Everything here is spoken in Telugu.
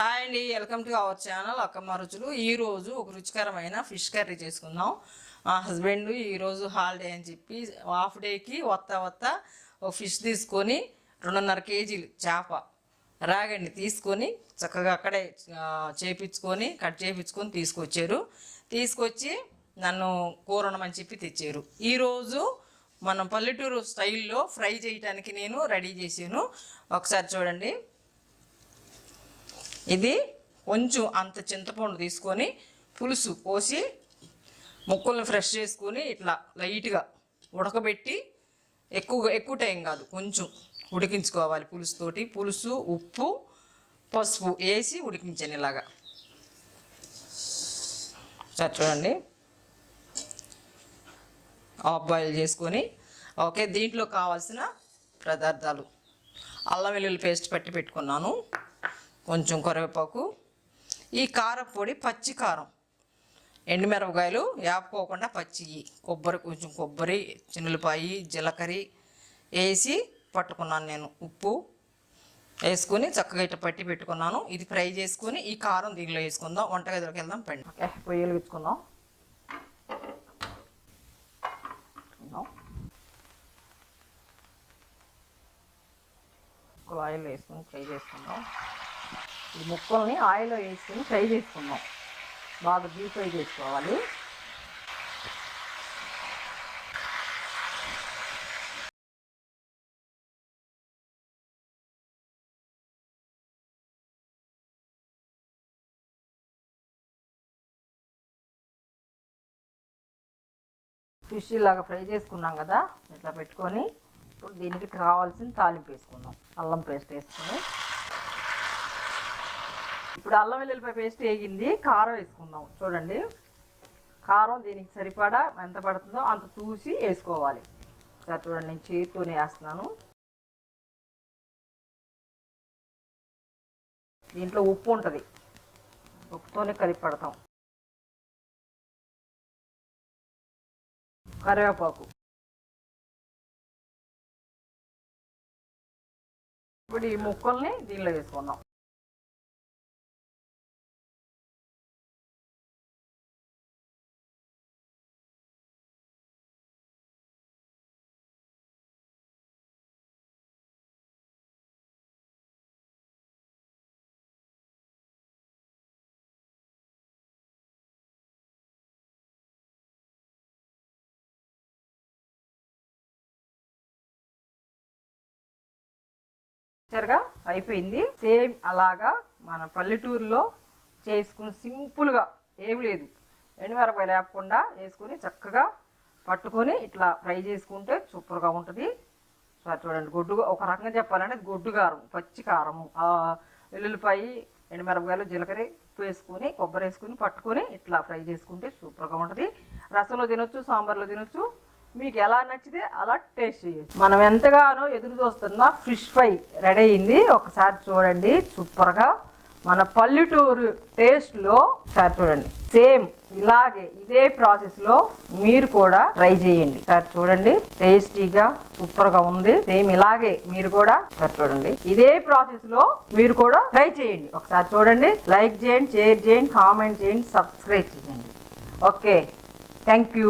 హాయ్ అండి welcome to our channel Akkamma Ruchulu ఈరోజు ఒక రుచికరమైన ఫిష్ కర్రీ చేసుకుందాం. మా హస్బెండ్ ఈరోజు హాలిడే అని చెప్పి హాఫ్ డేకి వత్త వత్త ఒక ఫిష్ తీసుకొని రెండున్నర కేజీలు చేప రాగండి తీసుకొని చక్కగా అక్కడే చేపించుకొని కట్ చేపించుకొని తీసుకొచ్చారు. తీసుకొచ్చి నన్ను కూర ఉండమని చెప్పి తెచ్చారు. ఈరోజు మనం పల్లెటూరు స్టైల్లో ఫ్రై చేయడానికి నేను రెడీ చేశాను. ఒకసారి చూడండి. ఇది కొంచెం అంత చింతపండు తీసుకొని పులుసు పోసి ముక్కల్ని ఫ్రెష్ చేసుకొని ఇట్లా లైట్గా ఉడకబెట్టి ఎక్కువ ఎక్కువ టైం కాదు కొంచెం ఉడికించుకోవాలి పులుసుతోటి పులుసు ఉప్పు పసుపు వేసి ఉడికించాను ఇలాగా. సరే చూడండి. ఆఫ్ బాయిల్ చేసుకొని ఓకే దీంట్లో కావాల్సిన పదార్థాలు. అల్లం వెల్లుల్లి పేస్ట్ పట్టి పెట్టుకున్నాను. కొంచెం కరివేపాకు. ఈ కారపొడి పచ్చి కారం. ఎండుమిరపకాయలు వేపుకోకుండా పచ్చి కొబ్బరి కొంచెం కొబ్బరి చిన్నులపాయి జీలకర్ర వేసి పట్టుకున్నాను నేను ఉప్పు వేసుకొని చక్కగా ఇట్లా పట్టి పెట్టుకున్నాను. ఇది ఫ్రై చేసుకుని ఈ కారం దీనిలో వేసుకుందాం. వంటగదిలోకి వెళ్దాం పండి ఓకే పొయ్యి వెలిగించుకుందాం పెట్టుకుందాం. ఆయిల్ వేసుకొని ఫ్రై చేసుకుందాం. ఈ ముక్కల్ని ఆయిల్లో వేసుకొని ఫ్రై చేసుకుందాం. బాగా డీప్ ఫ్రై చేసుకోవాలి. ఫిష్ ఇలాగా ఫ్రై చేసుకున్నాం కదా ఇట్లా పెట్టుకొని ఇప్పుడు దీనికి కావాల్సిన తాలింపు వేసుకుందాం. అల్లం పేస్ట్ వేసుకొని. ఇప్పుడు అల్లం వెల్లుల్లిపాయ పేస్ట్ వేగింది కారం వేసుకుందాం. చూడండి. కారం దీనికి సరిపడా ఎంత పడుతుందో అంత చూసి వేసుకోవాలి. సరే చూడండి నేను చేతితోనే వేస్తున్నాను. దీంట్లో ఉప్పు ఉంటుంది. ఉప్పుతోనే కలిపి పడతాం. కరివేపాకు. ఇప్పుడు ఈ ముక్కల్ని దీనిలో వేసుకుందాం. చూసారుగా అయిపోయింది. సేమ్ అలాగా మన పల్లెటూరులో చేసుకుని సింపుల్గా ఏమి లేదు. ఎండుమిరపకాయలు లేకుండా వేసుకుని చక్కగా పట్టుకొని ఇట్లా ఫ్రై చేసుకుంటే సూపర్గా ఉంటుంది. చూడండి గొడ్డు ఒక రకంగా చెప్పాలంటే గొడ్డు కారం పచ్చి కారము వెల్లుల్లిపాయ వెల్లుల్లిపాయి ఎండుమిరపకాయలు జీలకర్ర ఉప్పు వేసుకొని కొబ్బరి వేసుకుని పట్టుకొని ఇట్లా ఫ్రై చేసుకుంటే సూపర్గా ఉంటుంది. రసంలో తినొచ్చు సాంబార్లో తినొచ్చు మీకు ఎలా నచ్చితే అలా టేస్ట్ చేయొచ్చు మనం ఎంతగానో ఎదురు చూస్తున్న ఫిష్ ఫ్రై రెడీ అయింది. ఒకసారి చూడండి సూపర్గా మన పల్లెటూరు టేస్ట్లో సార్ చూడండి. సేమ్ ఇలాగే ఇదే ప్రాసెస్లో మీరు కూడా ట్రై చేయండి. సార్ చూడండి టేస్టీగా సూపర్గా ఉంది. సేమ్ ఇలాగే మీరు కూడా సార్ చూడండి. ఇదే ప్రాసెస్లో మీరు కూడా ట్రై చేయండి. ఒకసారి చూడండి లైక్ చేయండి షేర్ చేయండి కామెంట్ చేయండి సబ్స్క్రైబ్ చేయండి. Okay thank you.